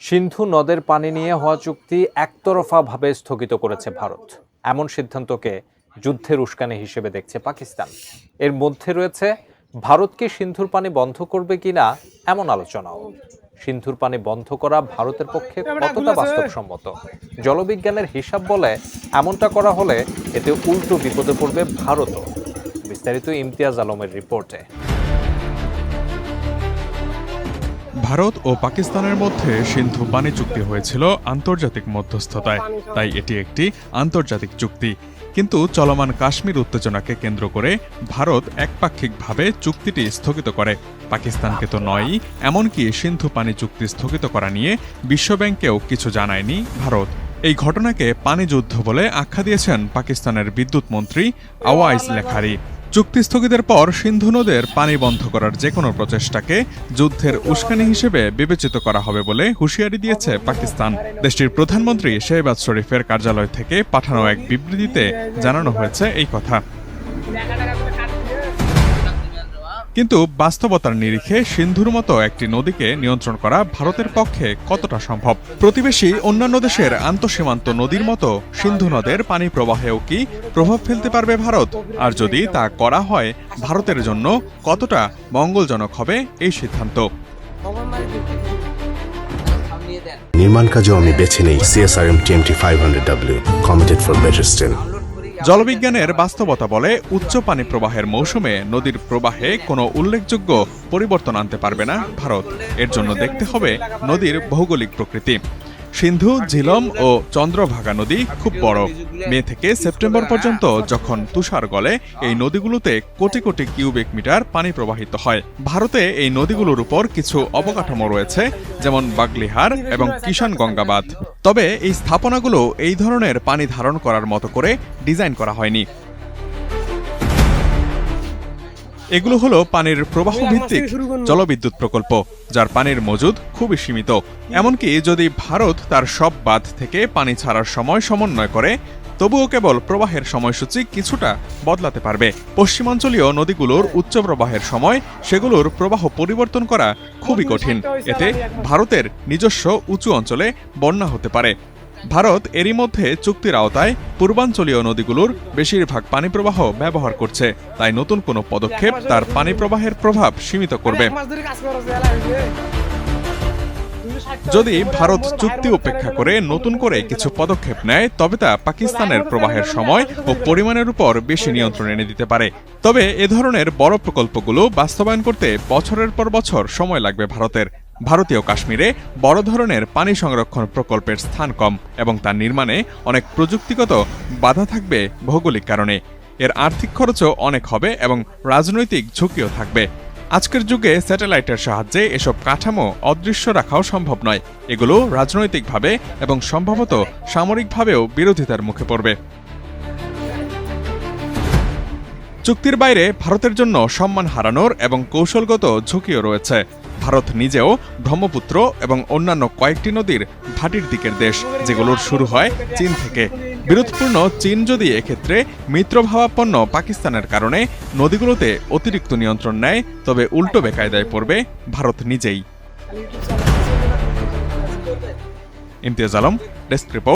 সিন্ধু নদের পানি নিয়ে হওয়া চুক্তি একতরফাভাবে স্থগিত করেছে ভারত। এমন সিদ্ধান্তকে যুদ্ধের উস্কানি হিসেবে দেখছে পাকিস্তান। এর মধ্যে রয়েছে ভারতকে সিন্ধুর পানি বন্ধ করবে কিনা এমন আলোচনাও। সিন্ধুর পানি বন্ধ করা ভারতের পক্ষে কতটা বাস্তবসম্মত? জলবিজ্ঞানের হিসাব বলে এমনটা করা হলে এতে উল্টো বিপদে পড়বে ভারতও। বিস্তারিত ইমতিয়াজ আলমের রিপোর্টে। ভারত ও পাকিস্তানের মধ্যে সিন্ধু পানি চুক্তি হয়েছিল আন্তর্জাতিক মধ্যস্থতায়। তাই এটি একটি আন্তর্জাতিক চুক্তি। কিন্তু চলমান কাশ্মীর উত্তেজনাকে কেন্দ্র করে ভারত একপাক্ষিকভাবে চুক্তিটি স্থগিত করে। পাকিস্তানকে তো নয়ই, এমনকি সিন্ধু পানি চুক্তি স্থগিত করা নিয়ে বিশ্বব্যাংকেও কিছু জানায়নি ভারত। এই ঘটনাকে পানি যুদ্ধ বলে আখ্যা দিয়েছেন পাকিস্তানের বিদ্যুৎ মন্ত্রী আওয়াইস লেখারি। চুক্তি স্থগিতের পর সিন্ধু নদের পানি বন্ধ করার যে কোনো প্রচেষ্টাকে যুদ্ধের উস্কানি হিসেবে বিবেচিত করা হবে বলে হুঁশিয়ারি দিয়েছে পাকিস্তান। দেশটির প্রধানমন্ত্রী শেহবাজ শরীফের কার্যালয় থেকে পাঠানো এক বিবৃতিতে জানানো হয়েছে এই কথা। কিন্তু বাস্তবতার নিরিখে সিন্ধুর মতো একটি নদীকে নিয়ন্ত্রণ করা ভারতের পক্ষে কতটা সম্ভব? প্রতিবেশী অন্যান্য দেশের আন্তঃসীমান্ত নদীর মতো সিন্ধু নদের পানি প্রবাহেও কি প্রভাব ফেলতে পারবে ভারত? আর যদি তা করা হয়, ভারতের জন্য কতটা মঙ্গলজনক হবে এই সিদ্ধান্ত? নির্মাণ কাজেও আমি বেছে নেই CSRM TMT five hundred W committed for better steel জলবিজ্ঞানের বাস্তবতা বলে উচ্চ পানি প্রবাহের মৌসুমে নদীর প্রবাহে কোনো উল্লেখযোগ্য পরিবর্তন আনতে পারবে না ভারত। এর জন্য দেখতে হবে নদীর ভৌগোলিক প্রকৃতি। সিন্ধু, ঝিলম ও চন্দ্রভাগা নদী খুব বড়। মে থেকে সেপ্টেম্বর পর্যন্ত যখন তুষার গলে, এই নদীগুলোতে কোটি কোটি কিউবিক মিটার পানি প্রবাহিত হয়। ভারতে এই নদীগুলোর উপর কিছু অবকাঠামো রয়েছে, যেমন বাগলিহার এবং কিষান গঙ্গাবাদ তবে এই স্থাপনাগুলো এই ধরনের পানি ধারণ করার মতো করে ডিজাইন করা হয়নি। এগুলো হলো পানির প্রবাহ ভিত্তিক জলবিদ্যুৎ প্রকল্প যার পানির মজুদ খুবই সীমিত। এমনকি যদি ভারত তার সব বাঁধ থেকে পানি ছাড়ার সময় সমন্বয় করে তবুও কেবল প্রবাহের সময়সূচি কিছুটা বদলাতে পারবে। পশ্চিমাঞ্চলীয় নদীগুলোর উচ্চ প্রবাহের সময় সেগুলোর প্রবাহ পরিবর্তন করা খুবই কঠিন। এতে ভারতের নিজস্ব উঁচু অঞ্চলে বন্যা হতে পারে। ভারত এরই মধ্যে চুক্তির আওতায় পূর্বাঞ্চলীয় নদীগুলোর বেশিরভাগ পানি প্রবাহ ব্যবহার করছে। তাই নতুন কোনো পদক্ষেপ তার পানি প্রবাহের প্রভাব সীমিত করবে। যদি ভারত চুক্তি উপেক্ষা করে নতুন করে কিছু পদক্ষেপ নেয়, তবে তা পাকিস্তানের প্রবাহের সময় ও পরিমাণের উপর বেশি নিয়ন্ত্রণ এনে দিতে পারে। তবে এ ধরনের বড় প্রকল্পগুলো বাস্তবায়ন করতে বছরের পর বছর সময় লাগবে ভারতের। ভারতীয় কাশ্মীরে বড় ধরনের পানি সংরক্ষণ প্রকল্পের স্থান কম এবং তার নির্মাণে অনেক প্রযুক্তিগত বাধা থাকবে ভৌগোলিক কারণে। এর আর্থিক খরচও অনেক হবে এবং রাজনৈতিক ঝুঁকিও থাকবে। আজকের যুগে স্যাটেলাইটের সাহায্যে এসব কাঠামো অদৃশ্য রাখাও সম্ভব নয়। এগুলো রাজনৈতিকভাবে এবং সম্ভবত সামরিকভাবেও বিরোধিতার মুখে পড়বে। চুক্তির বাইরে ভারতের জন্য সম্মান হারানোর এবং কৌশলগত ঝুঁকিও রয়েছে। ভারত নিজেও ব্রহ্মপুত্র এবং অন্যান্য কয়েকটি নদীর ভাটির দিকের দেশ, যেগুলোর শুরু হয় চীন থেকে। বিরোধপূর্ণ চীন যদি এক্ষেত্রে মিত্রভাবাপন্ন পাকিস্তানের কারণে নদীগুলোতে অতিরিক্ত নিয়ন্ত্রণ নেয়, তবে উল্টো বেকায়দায় পড়বে ভারত নিজেই। Imtiaz Alam, desk report.